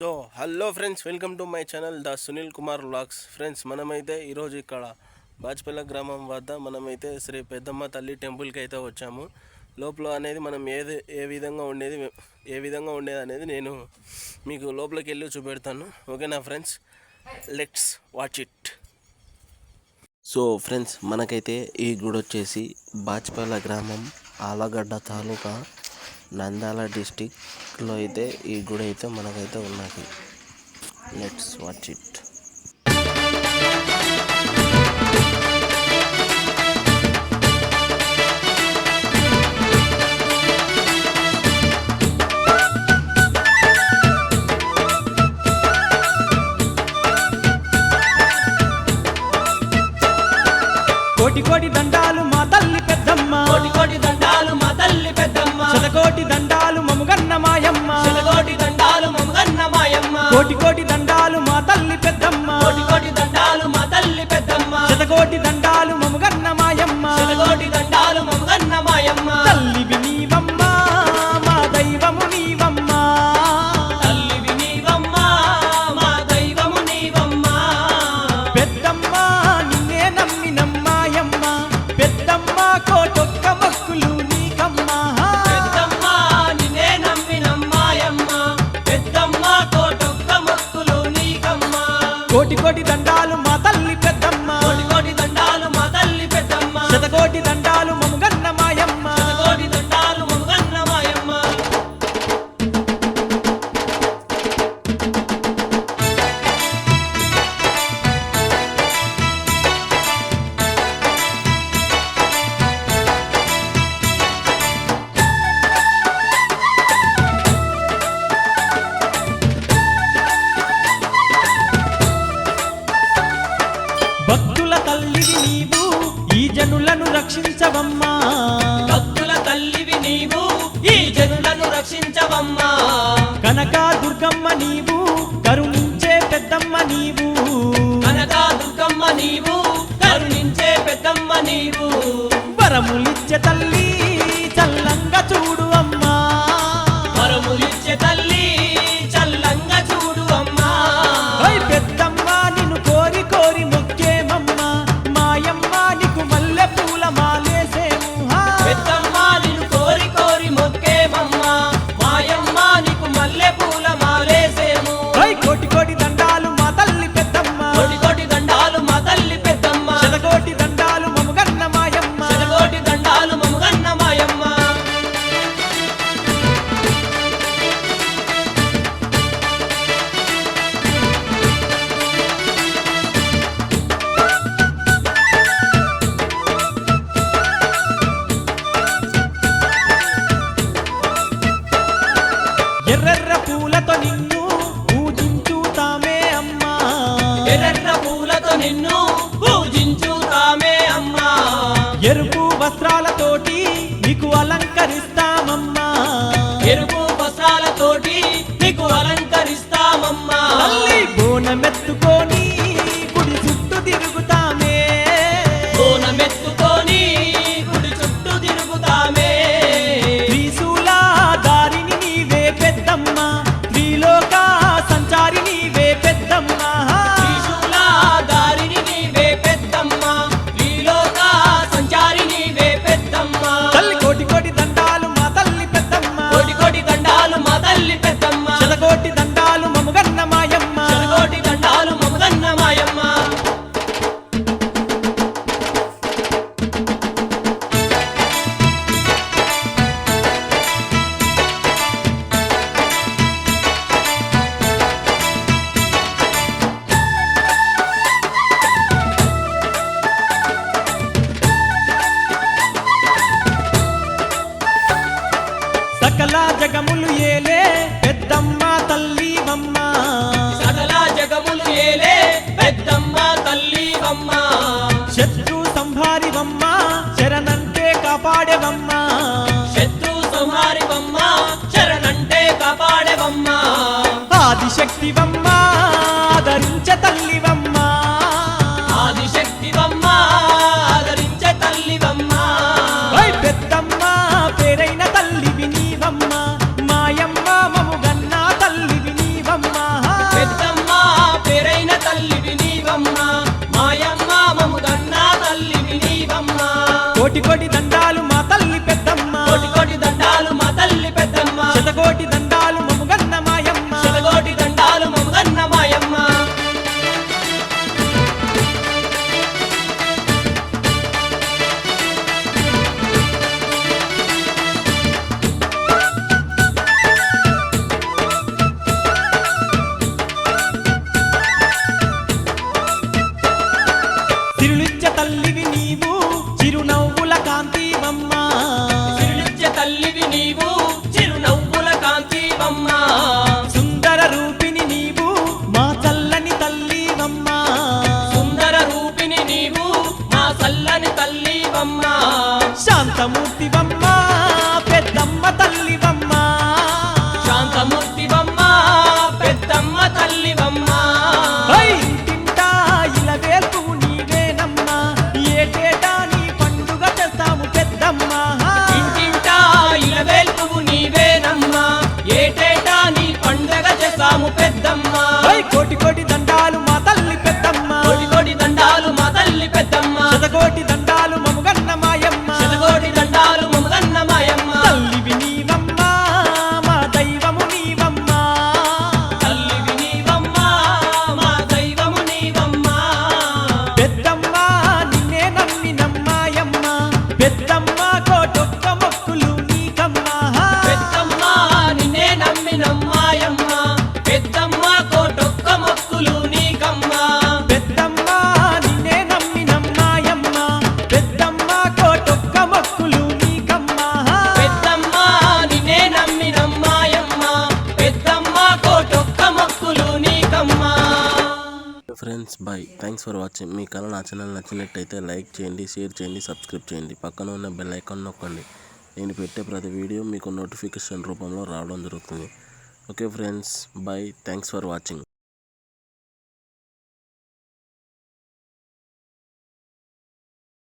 So hello friends welcome to my channel the Sunil Kumar vlogs. Friends మనమైతే ఈరోజు ఇక్కడ బాజ్పల్ల గ్రామం వద్ద మనమైతే శ్రీ పెద్దమ్మ తల్లి టెంపుల్కి అయితే వచ్చాము. లోపల అనేది మనం ఏది ఏ విధంగా ఉండేది ఏ విధంగా ఉండేది అనేది నేను మీకు లోపలికి వెళ్ళి చూపెడతాను. ఓకేనా friends? Let's watch it. So friends మనకైతే ఈ గుడి వచ్చేసి బాజ్పల్ల గ్రామం ఆలగడ్డ తాలూకా నంద్యాల డిస్టిక్లో అయితే ఈ గుడి అయితే మనకైతే ఉన్నది. లెట్స్ వాచ్ ఇట్ భక్తుల తల్లివి నీవు ఈ జనులను రక్షించవమ్మా. భక్తుల తల్లివి నీవు ఈ జనులను రక్షించవమ్మా. కనక దుర్గమ్మ నీవు కరుణించే పెద్దమ్మ నీవు. కనక దుర్గమ్మ నీవు కరుణించే పెద్దమ్మ నీవు. వరములిచ్చే తల్లి ఎర్రెర్ర పూలతో నిన్ను పూజించుతామే అమ్మా. ఎర్ర పూలతో నిన్ను పూజించుతామే అమ్మా. ఎరుపు వస్త్రాలతోటి నీకు అలంకరిస్తామమ్మా. ఎరుపు వస్త్రాలతోటి నీకు అలంకరిస్తామమ్మా. తల్లి come on. Thanks for watching మీ కళ నా ఛానల్ నచ్చినట్టయితే లైక్ చేయండి షేర్ చేయండి సబ్స్క్రైబ్ చేయండి. పక్కన ఉన్న బెల్ ఐకాన్ నొక్కండి. నేను పెట్టే ప్రతి వీడియో మీకు నోటిఫికేషన్ రూపంలో రావడం జరుగుతుంది. Okay friends bye thanks for watching